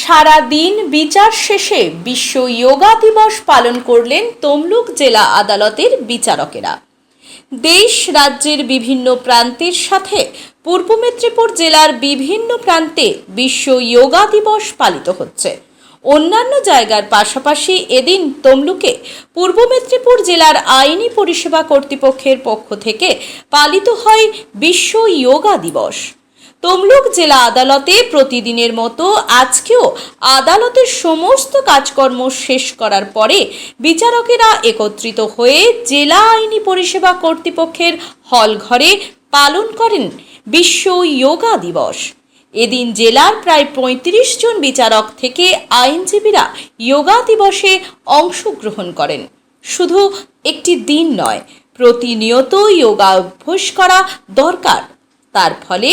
সারা দিন বিচার শেষে বিশ্ব যোগা দিবস পালন করলেন তমলুক জেলা আদালতের বিচারকেরা। দেশ রাজ্যের বিভিন্ন প্রান্তের সাথে পূর্ব মেদিনীপুর জেলার বিভিন্ন প্রান্তে বিশ্ব যোগা দিবস পালিত হচ্ছে। অন্যান্য জায়গার পাশাপাশি এদিন তমলুকে পূর্ব মেদিনীপুর জেলার আইনি পরিষেবা কর্তৃপক্ষের পক্ষ থেকে পালিত হয় বিশ্ব যোগা দিবস। তমলুক জেলা আদালতে প্রতিদিনের মতো আজকেও আদালতের সমস্ত কাজকর্ম শেষ করার পরে বিচারকেরা একত্রিত হয়ে জেলা আইনি পরিষেবা কর্তৃপক্ষের হল ঘরে পালন করেন বিশ্ব যোগা দিবস। এদিন জেলার প্রায় পঁয়ত্রিশ জন বিচারক থেকে আইনজীবীরা যোগা দিবসে অংশগ্রহণ করেন। শুধু একটি দিন নয়, প্রতিনিয়ত যোগা অভ্যাস করা দরকার। তার ফলে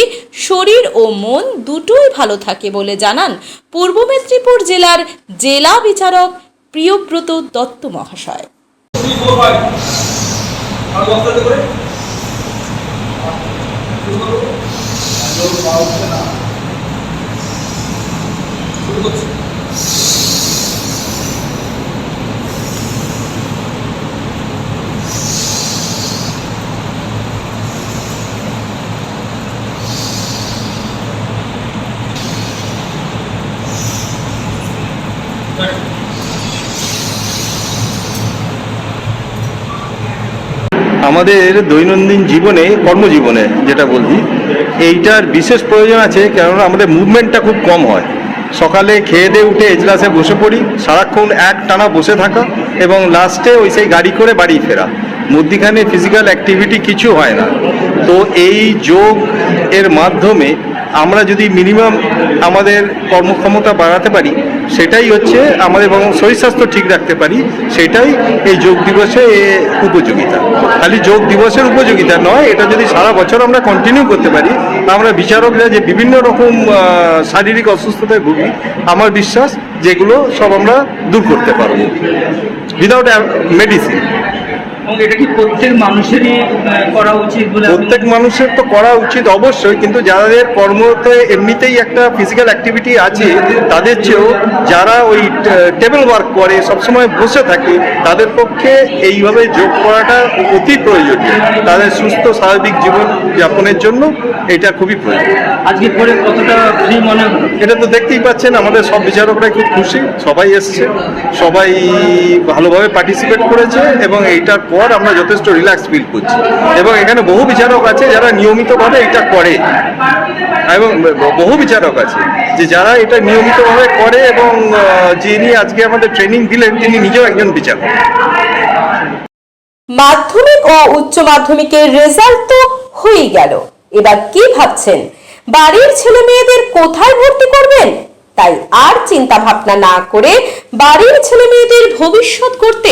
শরীর ও মন দুটোই ভালো থাকে বলে জানান পূর্ব মেদিনীপুর জেলার জেলা বিচারক প্রিয়ব্রত দত্ত মহাশয়। আমাদের দৈনন্দিন জীবনে, কর্মজীবনে যেটা বলছি, এইটার বিশেষ প্রয়োজন আছে কেননা আমাদের মুভমেন্টটা খুব কম হয়। সকালে খেয়ে দিয়ে উঠে এজলাসে বসে পড়ি, সারাক্ষণ এক টানা বসে থাকা এবং লাস্টে ওই সেই গাড়ি করে বাড়ি ফেরা। মধ্যিখানে ফিজিক্যাল অ্যাক্টিভিটি কিছু হয় না। তো এই যোগ এর মাধ্যমে আমরা যদি মিনিমাম আমাদের কর্মক্ষমতা বাড়াতে পারি, সেটাই হচ্ছে আমাদের এবং শরীর স্বাস্থ্য ঠিক রাখতে পারি, সেটাই এই যোগ দিবসে উপযোগিতা। খালি যোগ দিবসের উপযোগিতা নয়, এটা যদি সারা বছর আমরা কন্টিনিউ করতে পারি, আমরা বিচারকরা যে বিভিন্ন রকম শারীরিক অসুস্থতায় ভুগি, আমার বিশ্বাস যেগুলো সব আমরা দূর করতে পারব। উইদাউট মেডিসিন এবং এটা কি প্রত্যেক মানুষেরই করা উচিত বলে প্রত্যেক মানুষের তো করা উচিত অবশ্যই কিন্তু যাদের কর্মতে এমনিতেই একটা ফিজিক্যাল অ্যাক্টিভিটি আছে তাদের চেয়েও যারা ওই টেবিল ওয়ার্ক করে সবসময় বসে থাকে তাদের পক্ষে এইভাবে যোগ করাটা অতি প্রয়োজনীয়। তাদের সুস্থ স্বাভাবিক জীবন যাপনের জন্য এটা খুবই প্রয়োজন। আজকে করে কতটা ফ্রি মনে এটা তো দেখতেই পাচ্ছেন আমাদের সব বিচারকরা খুব খুশি সবাই এসছে সবাই ভালোভাবে পার্টিসিপেট করেছে এবং এইটার পর আমরা যথেষ্ট রিল্যাক্স ফিল করছি। এবং এখানে বহু বিচারক আছে যারা নিয়মিতভাবে এটা করে। এবং বহু বিচারক আছে যে যারা এটা নিয়মিতভাবে করে এবং যিনি আজকে আমাদের ট্রেনিং দিলেন, তিনি নিজেও একজন বিচারক। মাধ্যমিক ও উচ্চ মাধ্যমিকের রেজাল্ট তো হয়ে গেল। এবার কি ভাবছেন? বাড়ির ছেলে মেয়েদের কোথায় ভর্তি করবেন? তাই আর চিন্তা ভাবনা না করে বাড়ির ছেলে মেয়েদের ভবিষ্যৎ করতে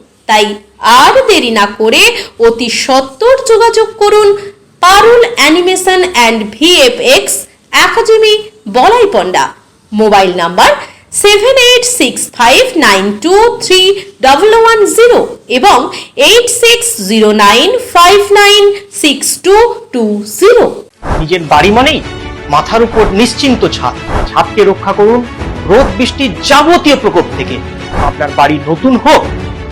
তাই আর দেরি না করে অতি সত্বর যোগাযোগ করুন Parul animation and VFX academy Balai Panda mobile number seven eight six five nine two three double one zero এবং eight six zero nine five nine six two two zero. নিজের বাড়ি মানেই মাথার উপর নিশ্চিন্ত ছাদ। ছাদকে রক্ষা করুন রোদ বৃষ্টির যাবতীয় প্রকোপ থেকে। আপনার বাড়ি নতুন হোক